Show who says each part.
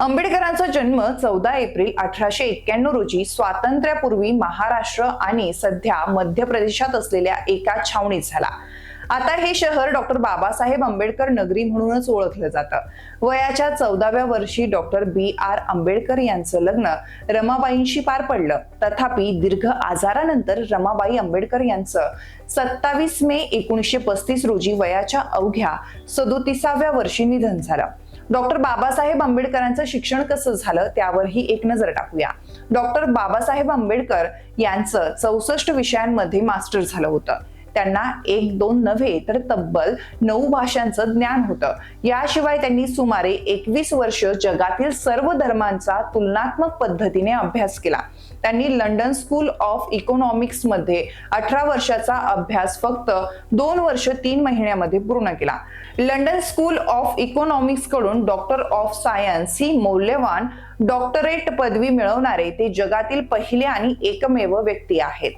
Speaker 1: आंबेडकरांचा जन्म चौदा एप्रिल अठराशे एक्क्याण्णव रोजी स्वातंत्र्यापूर्वी महाराष्ट्र आणि सध्या मध्य प्रदेशात असलेल्या एका छावणीत झाला. आता हे शहर डॉक्टर बाबासाहेब आंबेडकर नगरी म्हणूनच ओळखलं जातं. वयाच्या चौदाव्या वर्षी डॉक्टर बी आर आंबेडकर यांचं लग्न रमाबाईंशी पार पडलं. तथापि दीर्घ आजारानंतर रमाबाई आंबेडकर यांचं सत्तावीस मे एकोणीसशे पस्तीस रोजी वयाच्या अवघ्या सदोतीसाव्या वर्षी निधन झालं. डॉक्टर बाबासाहेब आंबेडकरांचं शिक्षण कसं झालं त्यावरही एक नजर टाकूया. डॉक्टर बाबासाहेब आंबेडकर यांचं चौसष्ट विषयांमध्ये मास्टर झालं होतं. त्यांना एक दोन नव्हे तर तब्बल नऊ भाषांचं ज्ञान होतं. याशिवाय त्यांनी सुमारे एकवीस वर्ष जगातील सर्व धर्मांचा तुलनात्मक पद्धतीने अभ्यास केला. त्यांनी लंडन स्कूल ऑफ इकॉनॉमिक्समध्ये अठरा वर्षाचा अभ्यास फक्त दोन वर्ष तीन महिन्यामध्ये पूर्ण केला. लंडन स्कूल ऑफ इकॉनॉमिक्सकडून डॉक्टर ऑफ सायन्स ही मौल्यवान डॉक्टरेट पदवी मिळवणारे ते जगातील पहिले आणि एकमेव व्यक्ती आहेत.